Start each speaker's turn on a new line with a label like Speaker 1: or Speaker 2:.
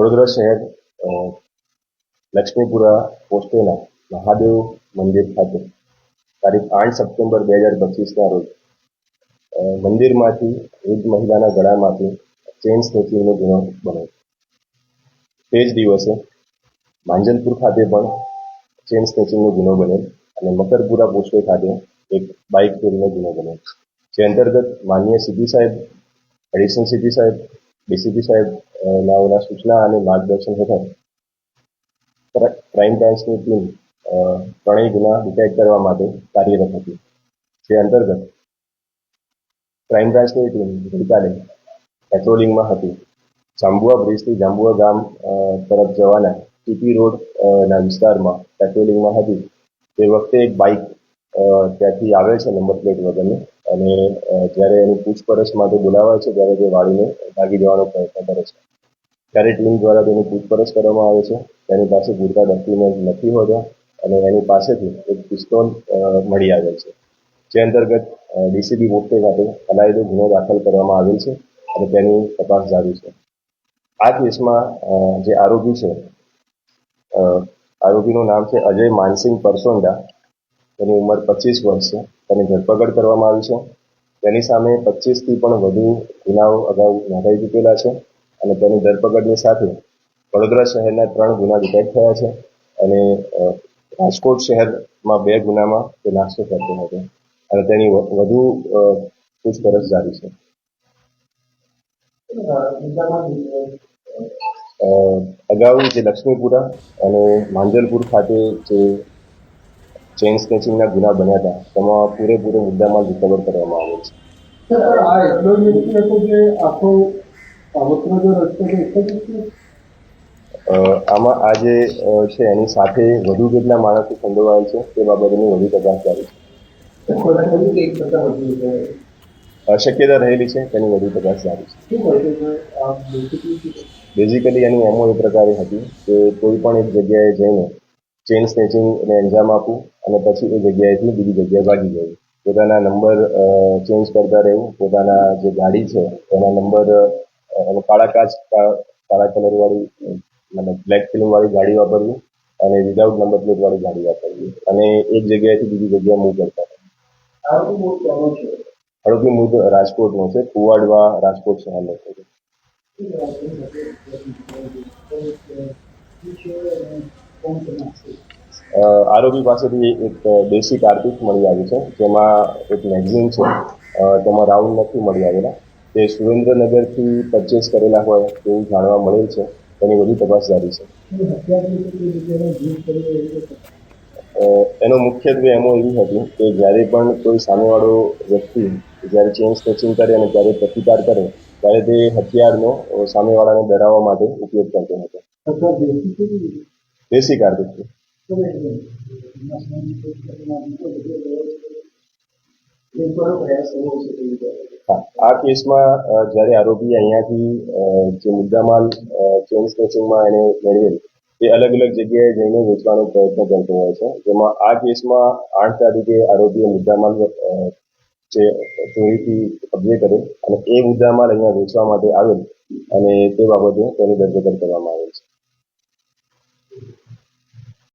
Speaker 1: વડોદરા શહેર લક્ષ્મીપુરા પોસ્ટેના મહાદેવ મંદિર ખાતે તારીખ આઠ સપ્ટેમ્બર બે હજાર પચીસના રોજ મંદિરમાંથી વૃદ્ધ મહિલાના ગળામાંથી ચેન સ્નેચિંગનો ગુનો બન્યો. તે જ દિવસે માંજલપુર ખાતે પણ ચેઇન સ્નેચિંગનો ગુનો બન્યો અને મકરપુરા પોસ્ટે ખાતે એક બાઇક ચોરીનો ગુનો બન્યો. જે અંતર્ગત માનનીય સીપી સાહેબ, એડિશનલ સીપી સાહેબ, ડીસીપી સાહેબ નાઓના સૂચના અને માર્ગદર્શન હેઠળ ક્રાઇમ બ્રાન્ચની ટીમ ત્રણેય ગુના ડિટેક્ટ કરવા માટે કાર્યરત હતી. જે અંતર્ગત ક્રાઇમ બ્રાન્ચની ટીમ ગઈકાલે પેટ્રોલિંગમાં હતી. જાંબુઆ બ્રિજથી જાંબુઆ ગામ તરફ જવાના ટીપી રોડ અ, ના વિસ્તારમાં પેટ્રોલિંગમાં હતી. તે વખતે એક બાઇક ત્યાંથી આવે છે નંબર પ્લેટ વગરની. અને જ્યારે એની પૂછપરછ માટે બોલાવાય છે, ત્યારે તે વાળીને ભાગી જવાનો પ્રયત્ન કરે છે. ત્યારે ટીમ દ્વારા તેની પૂછપરછ કરવામાં આવે છે, તેની પાસે પૂરતા ડોક્યુમેન્ટ નથી હોતા અને એની પાસેથી એક પિસ્તોલ મળી આવે છે. જે અંતર્ગત ડીસીબી પોસ્ટે ખાતે અલાયદો ગુનો દાખલ કરવામાં આવેલ છે અને તેની તપાસ જારી છે. આ કેસમાં જે આરોપી છે આરોપીનું નામ છે અજય માનસિંહ પરસોંડા. તેની ઉંમર પચીસ વર્ષ છે. તેની ધરપકડ કરવામાં આવી છે. તેની સામે પચીસથી પણ વધુ ગુનાઓ અગાઉ નોંધાઈ ચૂકેલા છે અને તેની ધરપકડની સાથે વડોદરા શહેરના ત્રણ ગુના ડિટેક્ટ થયા છે અને રાજકોટ શહેરમાં બે ગુનામાં તે નાસ્તો કરતો હતો અને તેની વધુ પૂછપરછ જારી છે. અગાઉ જે લક્ષ્મીપુરા અને માંજલપુર ખાતે જે ચેઇન સ્નેચિંગના ગુના બન્યા હતા. તેમાં પૂરેપૂરો મુદ્દામાં રિકવર કરવામાં આવ્યો છે.
Speaker 2: સર આ એટલો જ હતો કે આખો કાવતરો જો રસ્તો છે એક જ
Speaker 1: આમાં આ જે છે એની સાથે વધુ કેટલા માણસો સંડોવાયેલ છે તે બાબતની વધુ તપાસ ચાલુ છે. શક્યતા રહેલી છે તેની વધુ તપાસ ચાલુ છે. બેઝિકલી એની એમો એ પ્રકારે હતી કે કોઈ પણ એક જગ્યાએ જઈને ચેઇન સ્નેચિંગને અંજામ આપવું અને પછી એ જગ્યાએથી બીજી જગ્યાએ ભાગી જવું પોતાના નંબર ચેન્જ કરતા રહેવું પોતાના જે ગાડી છે એના નંબર કાળા કાચ કાળા કલરવાળી મતલબ બ્લેક કલરવાળી ગાડી વાપરવી અને વિધાઉટ નંબર પ્લેટવાળી ગાડી વાપરવી. અને એક જગ્યાએથી બીજી જગ્યાએ મૂવ કરતા
Speaker 2: છે?
Speaker 1: મૂળ રાજકોટનો છે કુવાડવા રાજકોટ શહેરનો છે. અ, આરોપી પાસેથી એક દેશી કારતૂસ મળી આવી છે. જેમાં એક મેગઝીન છે. તેમાં રાઉન્ડ નથી મળી આવેલા. તે સુરેન્દ્રનગરથી પરચેસ કરેલા હોય તેવું જાણવા મળેલ છે. તેની વધુ તપાસ જારી છે. એનો મુખ્યત્વે એમો એવી હતી કે જ્યારે પણ કોઈ સામેવાળો વ્યક્તિ જ્યારે ચેન સ્ટ્રેચિંગ કરે અને ત્યારે પ્રતિકાર કરે, ત્યારે તે હથિયારનો સામેવાળાને ડરાવવા માટે ઉપયોગ કરતો હતો. દેશી કાર્તિક છે. આ કેસમાં જ્યારે આરોપી અહીંયાથી જે મુદ્દામાલ ચેન સ્નેચિંગમાં એને મેળવેલ તે અલગ અલગ જગ્યાએ જઈને વેચવાનો પ્રયત્ન કરતો હોય છે. જેમાં આ કેસમાં આઠ તારીખે આરોપીએ મુદ્દામાલ જે ચોરીથી કબજે કર્યો અને એ મુદ્દામાલ અહીંયા વેચવા માટે આવેલ અને તે બાબતે તેની ધરપકડ કરવામાં આવેલ.